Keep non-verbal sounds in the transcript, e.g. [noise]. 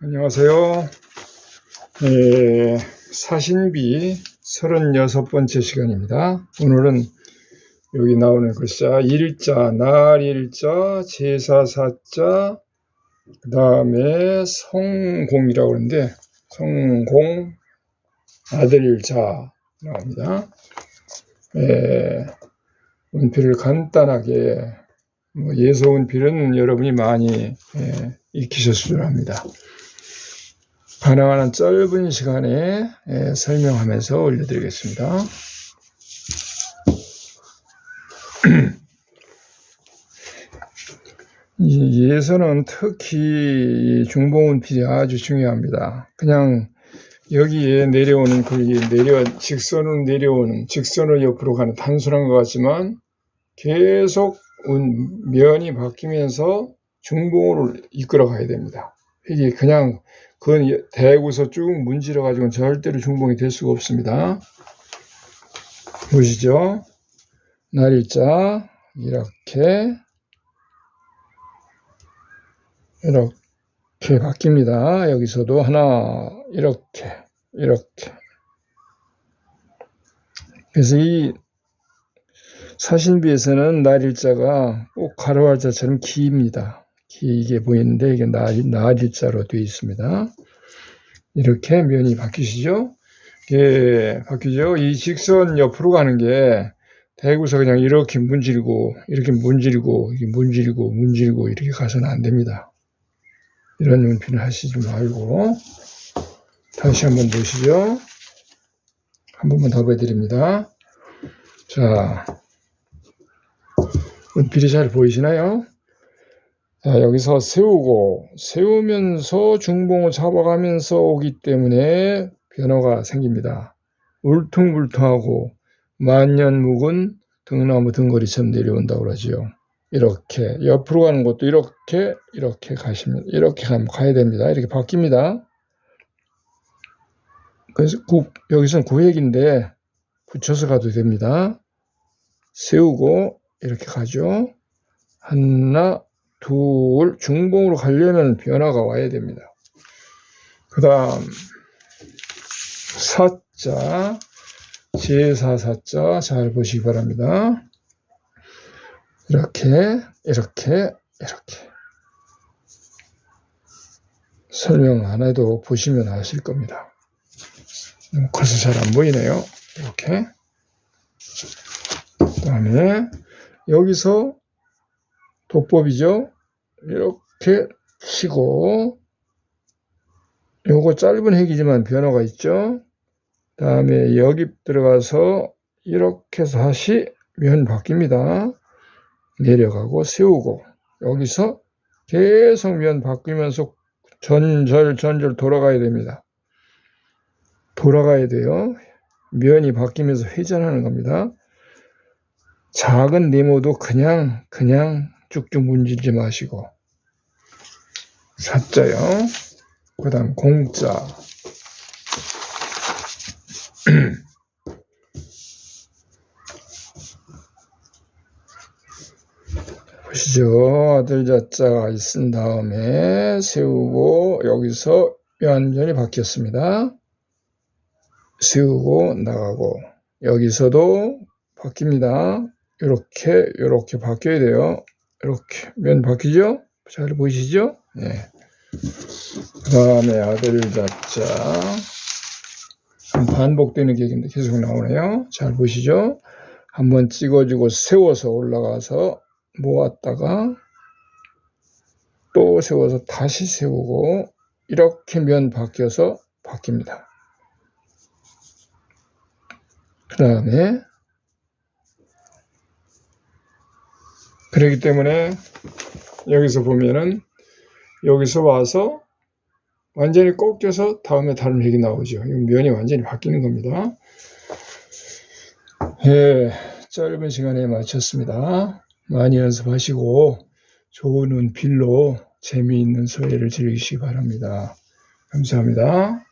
안녕하세요. 예, 사신비 36번째 시간입니다. 오늘은 여기 나오는 글자, 일자, 날일자, 제사사자, 그 다음에 성공이라고 하는데, 성공, 아들자 나옵니다. 예, 운필을 간단하게, 뭐 예소 운필은 여러분이 많이 예, 익히셨을 줄 압니다. 한 짧은 시간에 예, 설명하면서 올려드리겠습니다. [clears throat] 이 예서는 특히 중봉운필이 아주 중요합니다. 그냥 여기에 내려오는 그 내려 직선으로 내려오는 직선을 옆으로 가는 단순한 것 같지만 계속 운- 면이 바뀌면서 중봉으로 이끌어 가야 됩니다. 이게 그냥 그건 대구서 쭉 문지러 가지고는 절대로 중봉이 될 수가 없습니다. 보시죠. 날일자 이렇게 이렇게 바뀝니다. 여기서도 하나 이렇게 이렇게 그래서 이 사신비에서는 날일자가 꼭 가로알자처럼 깁니다. 길게 보이는데 이게 날, 날일자로 되어 있습니다. 이렇게 면이 바뀌시죠? 예, 바뀌죠? 이 직선 옆으로 가는 게 대구서 그냥 이렇게 문지르고 이렇게 문지르고 이렇게 문지르고 문지르고 이렇게 가서는 안 됩니다. 이런 연필을 하시지 말고 다시 한번 보시죠. 한 번만 더 보여드립니다. 자, 연필이 잘 보이시나요? 자, 여기서 세우고 세우면서 중봉을 잡아가면서 오기 때문에 변화가 생깁니다. 울퉁불퉁하고 만년 묵은 등나무 등거리처럼 내려온다고 그러지요. 이렇게 옆으로 가는 것도 이렇게 이렇게 가시면 이렇게 가면 가야 됩니다. 이렇게 바뀝니다. 그래서 구, 여기서는 구획인데 붙여서 가도 됩니다. 세우고 이렇게 가죠. 하나, 둘, 중봉으로 가려면 변화가 와야 됩니다. 그 다음, 사자, 제사사자 잘 보시기 바랍니다. 이렇게, 이렇게, 이렇게. 설명 안 해도 보시면 아실 겁니다. 커서 잘 안 보이네요. 이렇게. 그 다음에, 여기서 도법이죠. 이렇게 치고 요거 짧은 핵이지만 변화가 있죠. 다음에 여기 들어가서 이렇게 해서 다시 면 바뀝니다. 내려가고 세우고 여기서 계속 면 바뀌면서 전절 전절 돌아가야 됩니다. 돌아가야 돼요. 면이 바뀌면서 회전하는 겁니다. 작은 네모도 그냥 그냥 쭉쭉 문지르지 마시고 사자요. 그 다음 공자 보시죠. 아들 자자가 있은 다음에 세우고 여기서 완전히 바뀌었습니다. 세우고 나가고 여기서도 바뀝니다. 이렇게 이렇게 바뀌어야 돼요. 이렇게 면 바뀌죠? 잘 보이시죠? 네. 그 다음에 아들 자자 반복되는 게 계속 나오네요. 잘 보시죠? 한번 찍어주고 세워서 올라가서 모았다가 또 세워서 다시 세우고 이렇게 면 바뀌어서 바뀝니다. 그 다음에 그렇기 때문에 여기서 보면은 여기서 와서 완전히 꺾여서 다음에 다른 색이 나오죠. 이 면이 완전히 바뀌는 겁니다. 예, 짧은 시간에 마쳤습니다. 많이 연습하시고 좋은 운필로 재미있는 소리를 즐기시기 바랍니다. 감사합니다.